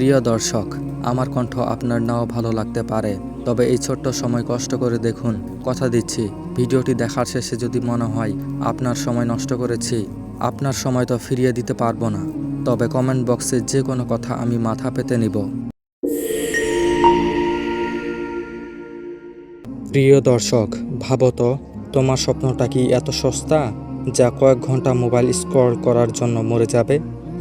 প্রিয় দর্শক, আমার কণ্ঠ আপনার নাও ভালো লাগতে পারে, তবে এই ছোট্ট সময় কষ্ট করে দেখুন, কথা দিচ্ছি, ভিডিওটি দেখার শেষে যদি মনে হয়, আপনার সময় নষ্ট করেছি, আপনার সময় তো ফিরিয়ে দিতে পারব না, তবে কমেন্ট বক্সে যে কোনো কথা আমি মাথা পেতে নিব। প্রিয় দর্শক, ভাবো তো, তোমার স্বপ্নটা কি এত সস্তা, যা কয়েক ঘণ্টা মোবাইল স্ক্রল করার জন্য মরে যাবে?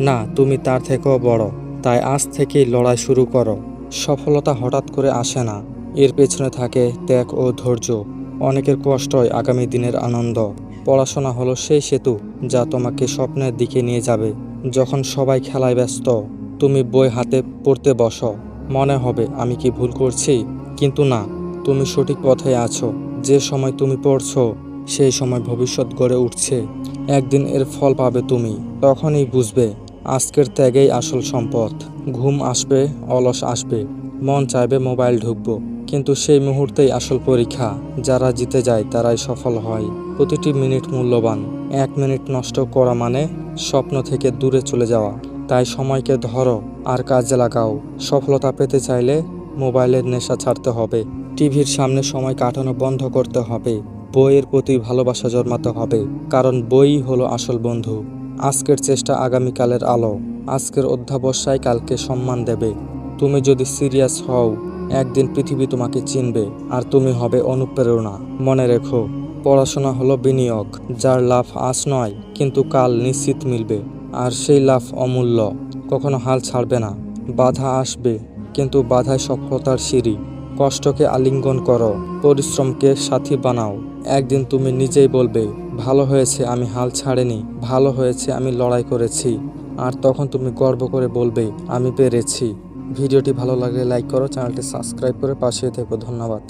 না, তুমি তার থেকেও বড়। তাই আজ থেকেই লড়াই শুরু করো। সফলতা হঠাৎ করে আসে না। এর পেছনে থাকে ত্যাগ ও ধৈর্য। অনেকের কষ্টই আগামী দিনের আনন্দ। পড়াশোনা হলো সেই সেতু যা তোমাকে স্বপ্নের দিকে নিয়ে যাবে। যখন সবাই খেলায় ব্যস্ত, তুমি বই হাতে পড়তে বসো। মনে হবে, আমি কি ভুল করছি? কিন্তু না, তুমি সঠিক পথে আছো। যে সময় তুমি পড়ছো, সেই সময় ভবিষ্যৎ গড়ে উঠছে। একদিন এর ফল পাবে তুমি, তখনই বুঝবে। আজকের ত্যাগেই আসল সম্পদ। ঘুম আসবে, অলস আসবে, মন চাইবে মোবাইল ঢুকবো। কিন্তু সেই মুহূর্তেই আসল পরীক্ষা, যারা জিতে যায় তারাই সফল হয়। প্রতিটি মিনিট মূল্যবান, এক মিনিট নষ্ট করা মানে স্বপ্ন থেকে দূরে চলে যাওয়া। তাই সময়কে ধরো আর কাজে লাগাও। সফলতা পেতে চাইলে মোবাইলের নেশা ছাড়তে হবে। টিভির সামনে সময় কাটানো বন্ধ করতে হবে। বইয়ের প্রতি ভালোবাসা জন্মাতে হবে। কারণ বই হলো আসল বন্ধু। আজকের চেষ্টা আগামীকালের আলো। আজকের অধ্যাবসায় কালকে সম্মান দেবে। তুমি যদি সিরিয়াস হও, একদিন পৃথিবী তোমাকে চিনবে, আর তুমি হবে অনুপ্রেরণা। মনে রেখো, পড়াশোনা হলো বিনিয়োগ, যার লাভ আজ নয়, কিন্তু কাল নিশ্চিত মিলবে। আর সেই লাভ অমূল্য, কখনো হাল ছাড়বে না। বাধা আসবে, কিন্তু বাধায় সফলতার সিঁড়ি। কষ্টকে আলিঙ্গন করো, পরিশ্রমকে সাথী বানাও। একদিন তুমি নিজেই বলবে ভালো হয়েছে, আমি হাল ছাড়িনি। ভালো হয়েছে, আমি লড়াই করেছি। আর তখন তুমি গর্ব করে বলবে, আমি পেরেছি। ভিডিওটি ভালো লাগলে লাইক করো, চ্যানেলটি সাবস্ক্রাইব করে পাশে থেকো। ধন্যবাদ।